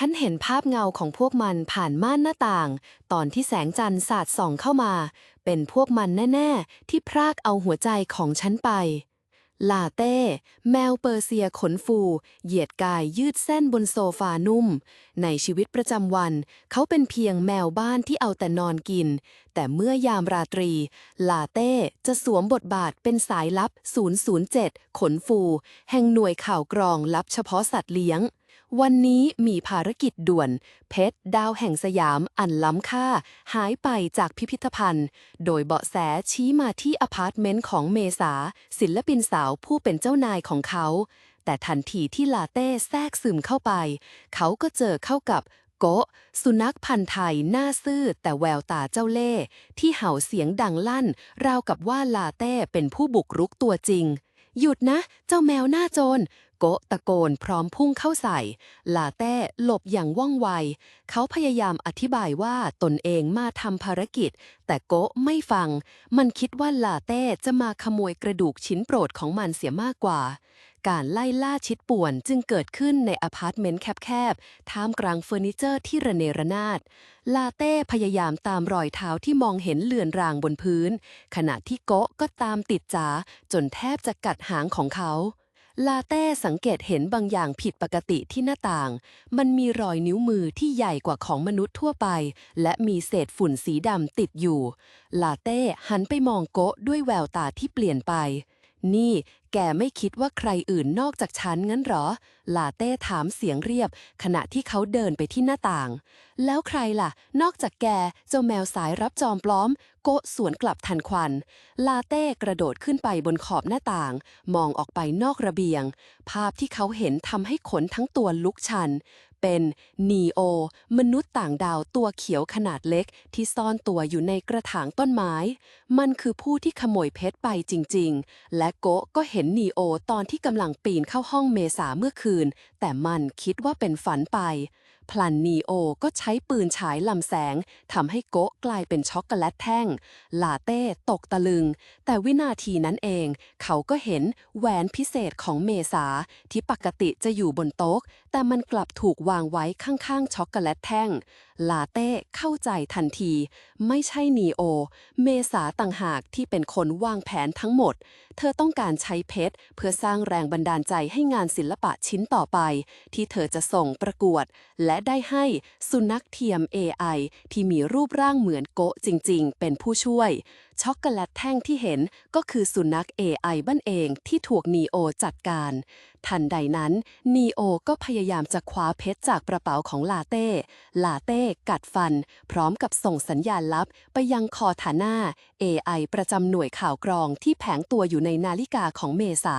ฉันเห็นภาพเงาของพวกมันผ่านม่านหน้าต่าง ตอนที่แสงจันทร์สาดส่องเข้ามา เป็นพวกมันแน่ ๆ ที่พรากเอาหัวใจของฉันไป ลาเต้ แมวเปอร์เซียขนฟู เหยียดกายยืดเส้นบนโซฟานุ่ม ในชีวิตประจำวัน เขาเป็นเพียงแมวบ้านที่เอาแต่นอนกิน แต่เมื่อยามราตรี ลาเต้จะสวมบทบาทเป็นสายลับ 007 ขนฟู แห่งหน่วยข่าวกรองลับเฉพาะสัตว์เลี้ยง วันนี้มีภารกิจด่วน เพชรดาวแห่งสยามอันล้ำค่า หายไปจากพิพิธภัณฑ์ โดยเบาะแสชี้มาที่อพาร์ตเมนต์ของเมษา ศิลปินสาวผู้เป็นเจ้านายของเขา แต่ทันทีที่ลาเต้แทรกซึมเข้าไป เขาก็เจอเข้ากับโกะสุนัขพันธ์ไทยหน้าซื่อแต่แววตาเจ้าเล่ห์ที่เห่าเสียงดังลั่น ราวกับว่าลาเต้เป็นผู้บุกรุกตัวจริง หยุดนะ เจ้าแมวหน้าโจรโกะตะโกนพร้อมพุ่งเข้าใส่ ลาเต้หลบอย่างว่องไว เขาพยายามอธิบายว่าตนเองมาทำภารกิจ แต่โกะไม่ฟัง มันคิดว่าลาเต้จะมาขโมยกระดูกชิ้นโปรดของมันเสียมากกว่า การไล่ล่าชิดป่วนจึงเกิดขึ้นในอพาร์ตเมนต์แคบๆ ท่ามกลางเฟอร์นิเจอร์ที่ระเนระนาด ลาเต้พยายามตามรอยเท้าที่มองเห็นเลือนรางบนพื้น ขณะที่โกะก็ตามติดจ๋าจนแทบจะกัดหางของเขา ลาเต้สังเกตเห็นบางอย่างผิดปกติที่หน้าต่าง มันมีรอยนิ้วมือที่ใหญ่กว่าของมนุษย์ทั่วไป และมีเศษฝุ่นสีดำติดอยู่ ลาเต้หันไปมองโกะด้วยแววตาที่เปลี่ยนไปนี่ แกไม่คิดว่าใครอื่นนอกจากฉันงั้นหรอ ลาเต้ถามเสียงเรียบ ขณะที่เขาเดินไปที่หน้าต่าง แล้วใครล่ะ นอกจากแก เจ้าแมวสายรับจอมปลอม โกะสวนกลับทันควัน ลาเต้กระโดดขึ้นไปบนขอบหน้าต่าง มองออกไปนอกระเบียง ภาพที่เขาเห็นทำให้ขนทั้งตัวลุกชัน เป็นนีโอ มนุษย์ต่างดาวตัวเขียวขนาดเล็ก ที่ซ่อนตัวอยู่ในกระถางต้นไม้ มันคือผู้ที่ขโมยเพชรไปจริง ๆ และโกะก็เห็นนีโอตอนที่กำลังปีนเข้าห้องเมษาเมื่อคืน แต่มันคิดว่าเป็นฝันไป พลันนีโอก็ใช้ปืนฉายลำแสงทำให้โกะกลายเป็นช็อกโกแลตแท่ง ลาเต้ตกตะลึง แต่วินาทีนั้นเอง เขาก็เห็นแหวนพิเศษของเมษาที่ปกติจะอยู่บนโต๊ะ แต่มันกลับถูกวางไว้ข้างๆ ช็อกโกแลตแท่ง ลาเต้เข้าใจทันที ไม่ใช่นีโอ เมษาต่างหากที่เป็นคนวางแผนทั้งหมด เธอต้องการใช้เพชรเพื่อสร้างแรงบันดาลใจให้งานศิลปะชิ้นต่อไป ที่เธอจะส่งประกวดและได้ให้สุนัขเทียม AI ที่มีรูปร่างเหมือนโกะจริง ๆ เป็นผู้ช่วย ช็อกโกแลตแท่งที่เห็นก็คือสุนัข AI บ้านเองที่ถูกนีโอจัดการ ทันใดนั้นนีโอก็พยายามจะคว้าเพชรจากกระเป๋าของลาเต้ ลาเต้กัดฟัน พร้อมกับส่งสัญญาณลับไปยังคอฐาน่า AI ประจำหน่วยข่าวกรองที่แผงตัวอยู่ในนาฬิกาของเมษา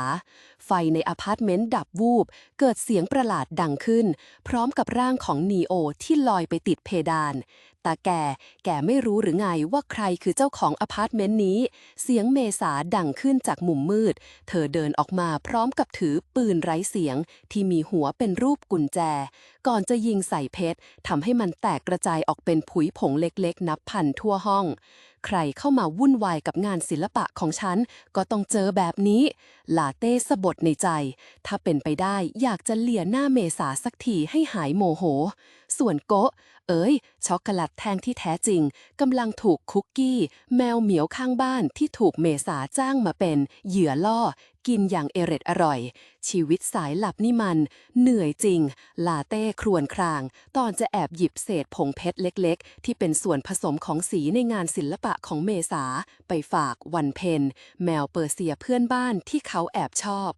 ไฟในอพาร์ตเมนต์ดับวูบ เกิดเสียงประหลาดดังขึ้น พร้อมกับร่างของนีโอที่ลอยไปติดเพดานตาแกแกไม่รู้หรือไงว่าใครคือเจ้าของอพาร์ตเมนต์นี้ เสียงเมษาดังขึ้นจากมุมมืด เธอเดินออกมาพร้อมกับถือปืนไร้เสียง ที่มีหัวเป็นรูปกุญแจ ก่อนจะยิงใส่เพชรทำให้มันแตกกระจายออกเป็นผุยผงเล็กๆ นับพันทั่วห้อง ใครเข้ามาวุ่นวายกับงานศิลปะของฉัน ก็ต้องเจอแบบนี้ ลาเต้สะบดในใจ ถ้าเป็นไปได้อยากจะเลียหน้าเมษาสักทีให้หายโมโห ส่วนโกะ เอ้ยช็อกโกแลตแท่งที่แท้จริงกำลังถูกคุกกี้ แมวเหมียวข้างบ้านที่ถูกเมษาจ้างมาเป็น เหยื่อล่อ กินอย่างเอร็ดอร่อย ชีวิตสายหลับนี่มัน เหนื่อยจริง ลาเต้ครวญคราง ตอนจะแอบหยิบเศษผงเพชรเล็กๆ ที่เป็นส่วนผสมของสีในงานศิลปะของเมษา ไปฝากวันเพนแมวเปอร์เซียเพื่อนบ้านที่เขาแอบชอบ